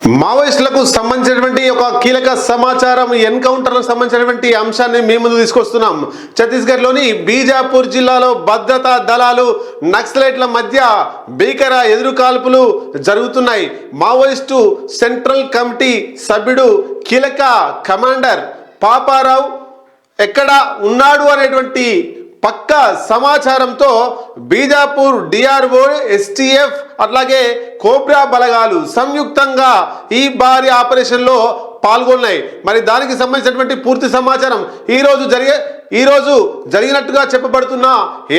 మావోయిస్టులకు సంబంధించినటువంటి ఒక కీలక సమాచారం ఎన్కౌంటర్లకు సంబంధించినటువంటి అంశాన్ని మీ ముందు తీసుకొస్తున్నాం. ఛత్తీస్గఢ్లోని బీజాపూర్ జిల్లాలో భద్రతా దళాలు నక్సలైట్ల మధ్య భీకర ఎదురుకాల్పులు జరుగుతున్నాయి. మావోయిస్టు సెంట్రల్ కమిటీ సభ్యుడు కీలక కమాండర్ పాపారావు ఎక్కడ ఉన్నాడు అనేటువంటి పక్క సమాచారంతో బీజాపూర్ డిఆర్ఓ ఎస్టీఎఫ్ అట్లాగే కోబ్రా బలగాలు సంయుక్తంగా ఈ భారీ ఆపరేషన్లో పాల్గొన్నాయి. మరి దానికి సంబంధించినటువంటి పూర్తి సమాచారం ఈరోజు జరిగే ఈరోజు జరిగినట్టుగా చెప్పబడుతున్న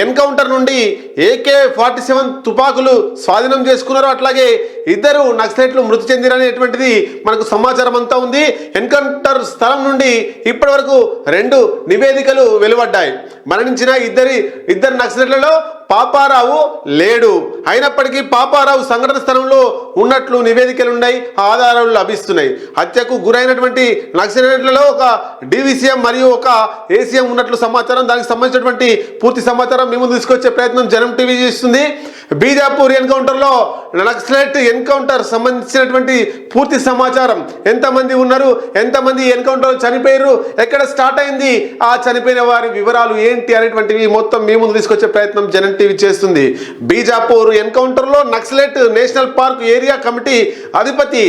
ఎన్కౌంటర్ నుండి ఏకే ఫార్టీ సెవెన్ తుపాకులు స్వాధీనం చేసుకున్నారు. అట్లాగే ఇద్దరు నక్సలైట్లు మృతి చెందిరనేటువంటిది మనకు సమాచారం అంతా ఉంది. ఎన్కౌంటర్ స్థలం నుండి ఇప్పటి వరకు రెండు నివేదికలు వెలువడ్డాయి. మరణించిన ఇద్దరి ఇద్దరు నక్సలైట్లలో పాపారావు లేడు. అయినప్పటికీ పాపారావు సంఘటన స్థలంలో ఉన్నట్లు నివేదికలు ఉన్నాయి ఆధారాలు లభిస్తున్నాయి. హత్యకు గురైనటువంటి నక్సలైట్లలో ఒక డివిసిఎం మరియు ఒక ఏసీఎం ఉన్నట్లు సమాచారం దానికి సంబంధించినటువంటి పూర్తి సమాచారం మేము తీసుకొచ్చే ప్రయత్నం జనం టీవీ చేస్తుంది. బీజాపూర్ ఎన్కౌంటర్లో నక్సలైట్ ఎన్కౌంటర్ సంబంధించినటువంటి పూర్తి సమాచారం. ఎంతమంది ఉన్నారు? ఎంతమంది ఎన్కౌంటర్ చనిపోయారు? ఎక్కడ స్టార్ట్ అయింది? ఆ చనిపోయిన వారి వివరాలు ఏంటి అనేటువంటివి మొత్తం మీ ముందు తీసుకొచ్చే ప్రయత్నం జనం టీవీ చేస్తుంది. బీజాపూర్ ఎన్కౌంటర్లో naxalite national park area committee అధిపతి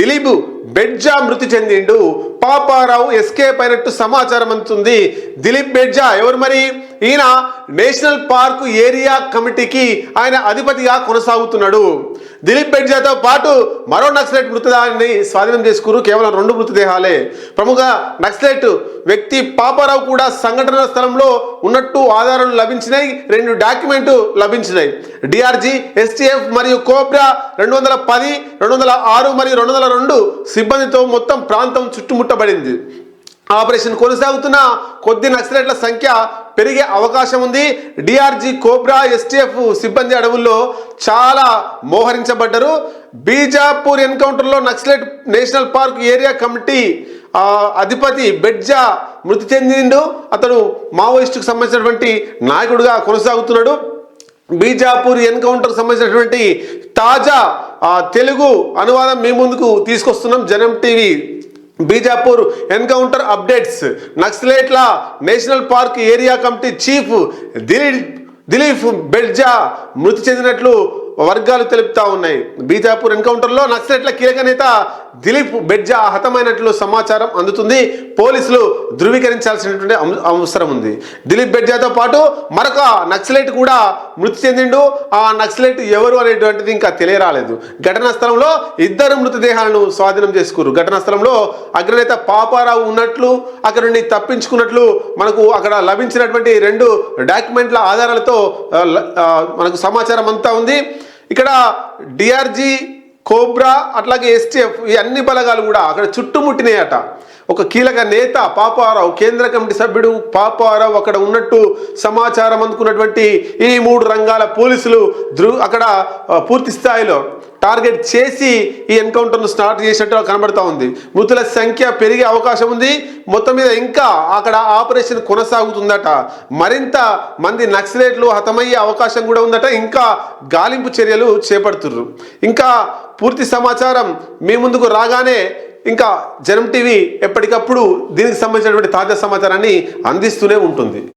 దిలీప్ బెడ్జా మృతి చెందిండు. పాపారావు ఎస్కేప్ అయినట్టు సమాచారం అందుతుంది దిలీప్ బెడ్జా ఎవరు మరి? ఈయన నేషనల్ పార్క్ ఏరియా కమిటీకి ఆయన అధిపతిగా కొనసాగుతున్నాడు. దిలీప్ బెడ్జాతో పాటు మరో నక్సలైట్ మృతదేహాన్ని స్వాధీనం చేసుకున్నారు. కేవలం రెండు మృతదేహాలే. ప్రముఖ నక్సలైట్ వ్యక్తి పాపారావు కూడా సంఘటన స్థలంలో ఉన్నట్టు ఆధారాలు లభించినాయి. రెండు డాక్యుమెంట్ లభించినాయి. డిఆర్జీ ఎస్టీఎఫ్ మరియు కోబ్రా రెండు వందల పది రెండు వందల ఆరు మరియు రెండు వందల రెండు సిబ్బందితో మొత్తం ప్రాంతం చుట్టుముట్టబడింది. ఆపరేషన్ కొనసాగుతున్న కొద్ది నక్సలైట్ల సంఖ్య పెరిగే అవకాశం ఉంది. డిఆర్జీ కోబ్రా ఎస్టీఎఫ్ సిబ్బంది అడవుల్లో చాలా మోహరించబడ్డారు. బీజాపూర్ ఎన్కౌంటర్లో naxalite national park area committee అధిపతి బెడ్జా మృతి చెందిండు. అతను మావోయిస్టుకు సంబంధించినటువంటి నాయకుడుగా కొనసాగుతున్నాడు. బీజాపూర్ ఎన్కౌంటర్ సంబంధించినటువంటి తాజా తెలుగు అనువాదం మీ ముందుకు తీసుకొస్తున్నాం. Janam TV Bijapur encounter updates. నక్సలేట్ల national park area committee chief Dilip Dilip Bedja మృతి చెందినట్లు వర్గాలు తెలుపుతా ఉన్నాయి. బీజాపూర్ ఎన్కౌంటర్లో నక్సలైట్ల కీలక నేత దిలీప్ బెడ్జా హతమైనట్లు సమాచారం అందుతుంది. పోలీసులు ధృవీకరించాల్సినటువంటి అం- అవసరం ఉంది. దిలీప్ బెడ్జాతో పాటు మరొక నక్సలైట్ కూడా మృతి చెందిండు. ఆ నక్సలైట్ ఎవరు అనేటువంటిది ఇంకా తెలియరాలేదు. ఘటనా స్థలంలో ఇద్దరు మృతదేహాలను స్వాధీనం చేసుకున్నారు ఘటనా స్థలంలో అగ్రనేత పాపారావు ఉన్నట్లు అక్కడ నుండి తప్పించుకున్నట్లు మనకు అక్కడ లభించినటువంటి రెండు డాక్యుమెంట్ల ఆధారాలతో మనకు సమాచారం అంతా ఉంది. ఇక్కడ డిఆర్జీ కోబ్రా అట్లాగే ఎస్టీఎఫ్ ఈ అన్ని బలగాలు కూడా అక్కడ చుట్టుముట్టినాయట. ఒక కీలక నేత పాపారావు కేంద్ర కమిటీ సభ్యుడు పాపారావు అక్కడ ఉన్నట్టు సమాచారం అందుకున్నటువంటి ఈ మూడు రంగాల పోలీసులు దృ అక్కడ పూర్తి స్థాయిలో టార్గెట్ చేసి ఈ ఎన్కౌంటర్ను స్టార్ట్ చేసినట్టు కనబడతా ఉంది. మృతుల సంఖ్య పెరిగే అవకాశం ఉంది. మొత్తం మీద ఇంకా అక్కడ ఆపరేషన్ కొనసాగుతుందట. మరింత మంది నక్సలేట్లు హతమయ్యే అవకాశం కూడా ఉందట. ఇంకా గాలింపు చర్యలు చేపడుతుర్రు. ఇంకా పూర్తి సమాచారం మీ ముందుకు రాగానే ఇంకా జనం టీవీ ఎప్పటికప్పుడు దీనికి సంబంధించినటువంటి తాజా సమాచారాన్ని అందిస్తూనే ఉంటుంది.